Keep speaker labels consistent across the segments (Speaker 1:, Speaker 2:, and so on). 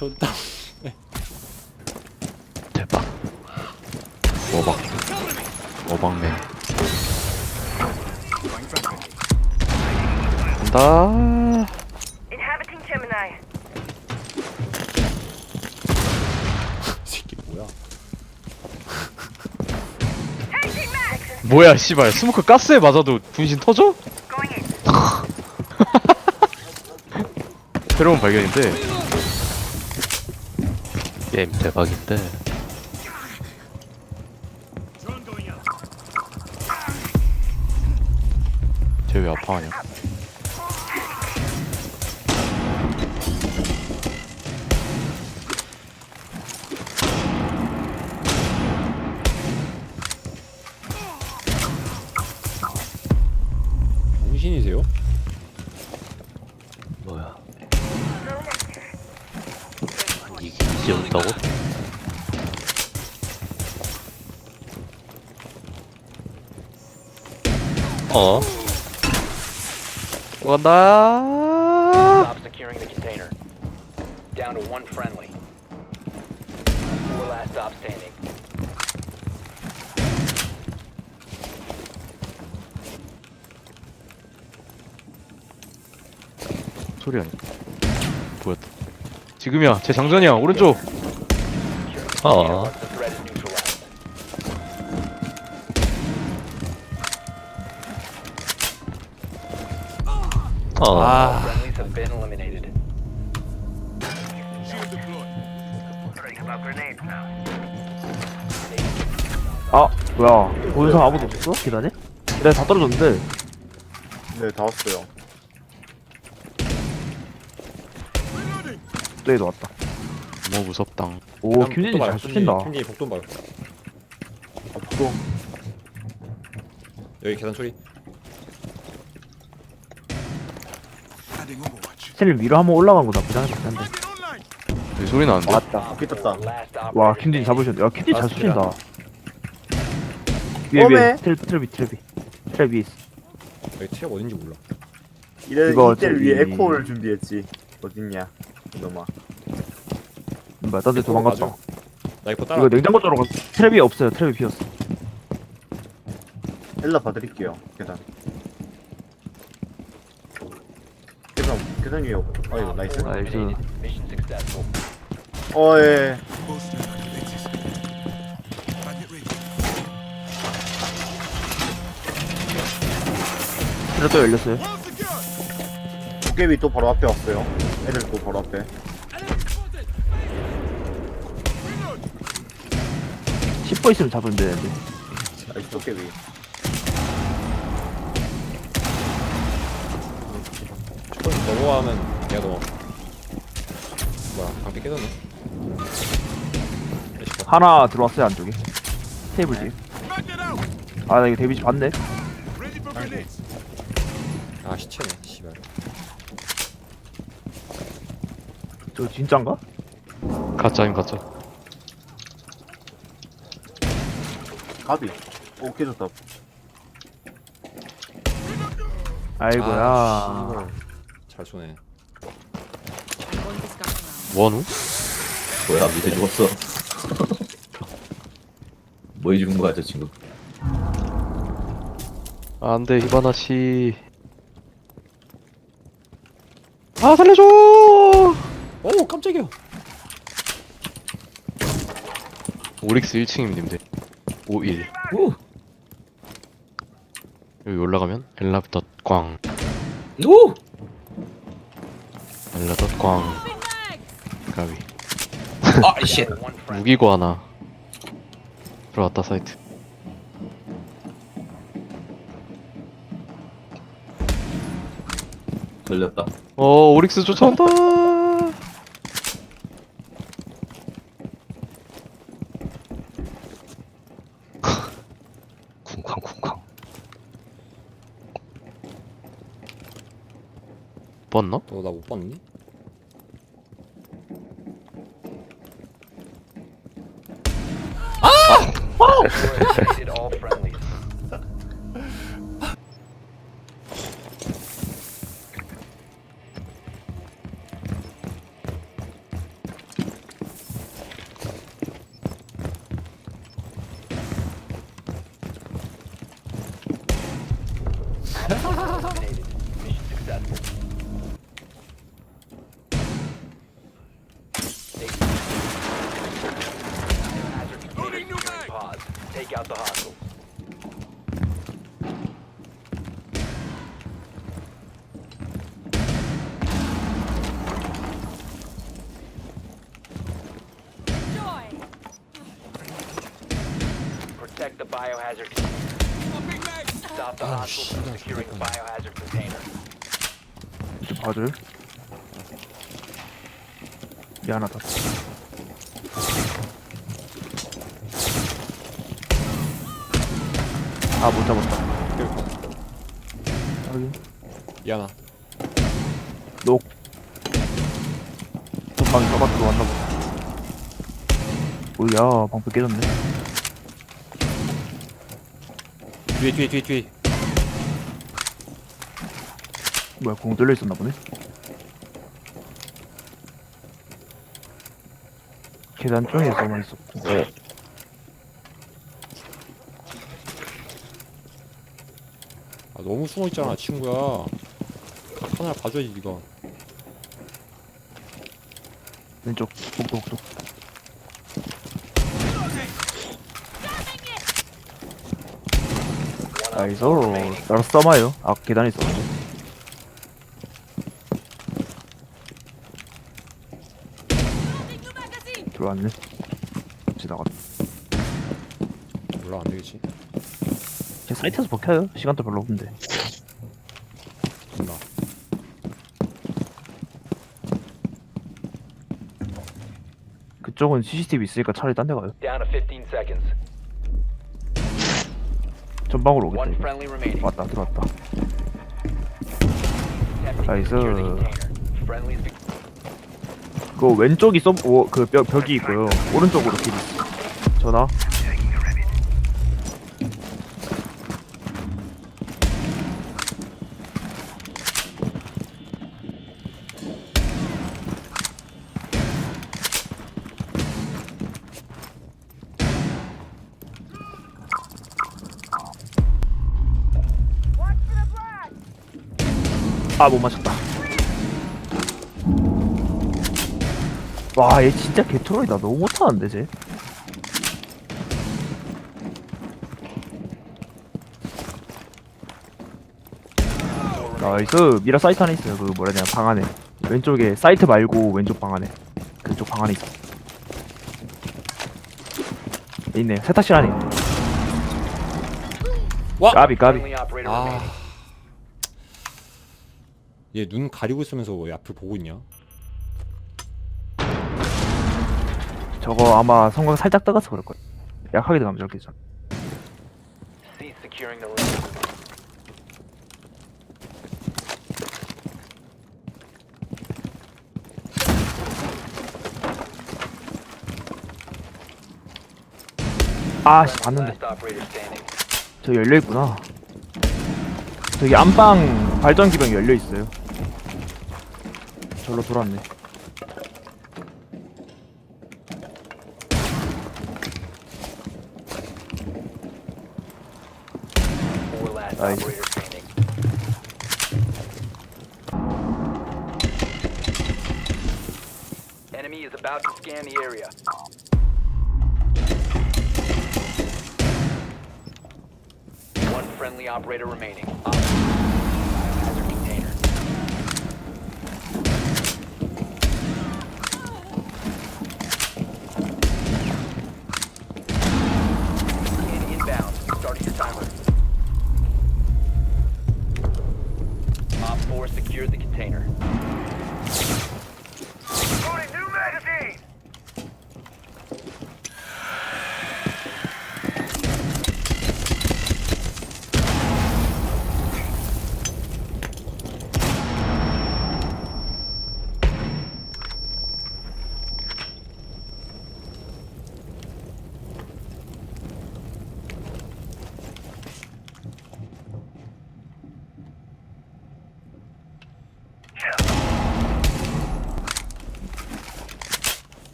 Speaker 1: 아 존나
Speaker 2: 대박. 워박. 워박맨. 간다.
Speaker 3: Inhabiting Gemini.
Speaker 1: 이 새끼 뭐야
Speaker 3: Changing.
Speaker 2: 뭐야, 씨발. 스모크 가스에 맞아도 분신 터져?
Speaker 3: Going in.
Speaker 2: 새로운 발견인데. 게임 대박인데. 쟤 왜 아파하냐? 어? 간다.
Speaker 4: Stop securing the container. Down to one friendly. Four last stop standing.
Speaker 2: 소리 아니? 보였다. 지금이야. 제 장전이야. 오른쪽. 아. 아.
Speaker 4: Friendlies have been eliminated.
Speaker 5: 아 뭐야 본사 아무도 없어? 계단에? 계단에 다 떨어졌는데
Speaker 6: 네, 다 왔어요.
Speaker 5: 레이도 왔다
Speaker 2: 너무 무섭당.
Speaker 5: 오 김진이 잘 쏘신다
Speaker 1: 김진이 복돈 봐요
Speaker 6: 앞으로
Speaker 1: 여기 계단 소리
Speaker 5: 셀린 위로 한번 올라간 거 나쁘지 않을 것 같은데
Speaker 2: 여기 소리 나는데?
Speaker 5: 맞다
Speaker 6: 앞에 떴다.
Speaker 4: Last op.
Speaker 5: 와 김진이 잡으셨네 야 김진이 잘
Speaker 1: 맞습니다.
Speaker 5: 쏘신다 위에 위에
Speaker 6: 어메.
Speaker 5: 트랩 트랩이 트랩이 트랩 위에 있어
Speaker 1: 여기 트랙 어딘지 몰라
Speaker 6: 이래
Speaker 5: 이거
Speaker 6: 위해
Speaker 5: 저기-
Speaker 6: 에코를 준비했지. 어딨냐? 이놈아.
Speaker 5: 뭐야 딴데 도망갔다.
Speaker 1: 나 이거 따라
Speaker 5: 이거 냉장고 쪽으로 가 트랩이 없어요 트랩이 비었어
Speaker 6: 엘라 봐드릴게요. 계단. 계단 위에. 아이고 나이스.
Speaker 5: 나이스
Speaker 4: Mission successful.
Speaker 6: 어 예.
Speaker 5: 트랩 또 열렸어요
Speaker 6: 도깨비 또 바로 앞에 왔어요. 애들 또 바로 앞에.
Speaker 5: 10번 있으면 잡으면 되는데
Speaker 6: 나이스 도깨비.
Speaker 1: 넘어가면 내가 넘어 뭐야 방패 깨졌네
Speaker 5: 하나 들어왔어요 안쪽에 테이블 뒤에 아나 이거 데미지 봤네
Speaker 1: 아 시체네 씨발
Speaker 5: 저 진짠가?
Speaker 2: 가짜임 가짜.
Speaker 6: 가비. 오 깨졌다.
Speaker 5: 아이고야
Speaker 1: 아, 씨발. 잘 쏘네
Speaker 2: 원우?
Speaker 7: 뭐야 밑에 죽었어 뭐 해주는 거야 저 친구
Speaker 2: 안돼 히바나 씨. 아 살려줘!
Speaker 1: 오 깜짝이야
Speaker 2: 오릭스 1층임 님들. 51.
Speaker 7: 오!
Speaker 2: 여기 올라가면 엘라부터 꽝.
Speaker 7: 오!
Speaker 2: 엘라더 꽝. 가위.
Speaker 7: 아 쉣!
Speaker 2: 무기고 하나. 들어왔다 사이트.
Speaker 7: 걸렸다
Speaker 2: 어 오릭스 쫓아온다. 쿵쾅 쿵쾅. 뻗나?
Speaker 1: 너 나 못 봤니?
Speaker 4: the hostile. Protect the biohazard. Stop the Ah, hostile from shit, I securing the biohazard container.
Speaker 5: Other. Yeah, not tat. 아 못 잡았다? 확인
Speaker 1: 미안하.
Speaker 5: 녹. 방이 써봐 들어왔나 보다. 뭐야 방패 깨졌네.
Speaker 1: 뒤에 뒤에 뒤에 뒤에.
Speaker 5: 뭐야 공 뚫려 있었나 보네? 계단 쪽에서만 있었고
Speaker 1: 아 너무 숨어 있잖아 친구야. 각 하나 봐줘야지 이거.
Speaker 5: 왼쪽
Speaker 4: One op
Speaker 5: 나이스. 나로 써마요 아 계단에 있었는데 들어왔네 지나갔다
Speaker 1: 몰라 안 되겠지.
Speaker 5: 그냥 사이트에서 버텨요 시간도 별로 없는데
Speaker 1: 존나.
Speaker 5: 그쪽은 CCTV 있으니까 차라리 딴 데 가요
Speaker 4: Down to 15 seconds.
Speaker 5: 전방으로 오겠다
Speaker 4: friendly remaining.
Speaker 5: 왔다 들어왔다 나이스.
Speaker 4: secure the container. Friendlies be-
Speaker 5: 그 왼쪽이 썸그 벽이 있고요 오른쪽으로 길 있어 전화 아 못 맞췄다. 와 얘 진짜 개트로이다. 너무 못하는데 쟤? 나이스. 미라 사이트 안에 있어요. 그 뭐라 해야 되나 방 안에. 왼쪽에 사이트 말고 왼쪽 방 안에. 그쪽 방 안에 있어. 있네. 세탁실 안에 있네.
Speaker 1: 와!
Speaker 5: 까비 까비.
Speaker 1: 아. 얘 눈 가리고 있으면서 왜 앞을 보고 있냐?
Speaker 5: 저거 아마 성광 살짝 떠가서 그럴걸 약하게 들어가면 저렇게 되잖아
Speaker 4: Cease securing the room.
Speaker 5: 아씨 봤는데
Speaker 4: Last.
Speaker 5: 저 열려 있구나 저기 안방 발전기병 열려 있어요 절로 돌았네
Speaker 4: Four last
Speaker 5: Nice.
Speaker 4: operator standing. Enemy is about to scan the area. One friendly operator remaining. Op-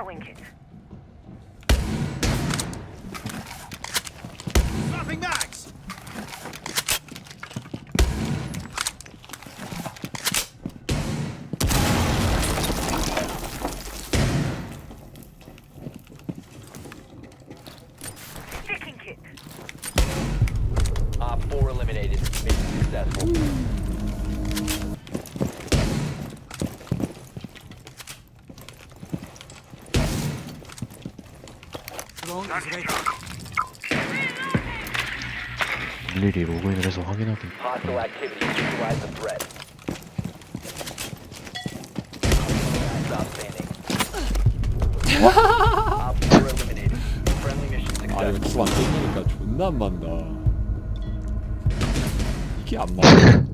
Speaker 3: Throwing it.
Speaker 2: 일일이 로그인을 해서 확인하긴
Speaker 4: Hostile activity. Neutralize the threat. Stop standing. Op 4 eliminated. Friendly mission
Speaker 1: 아 이거. 춤안 땡기니까 존나 안 맞나 이게 안 맞아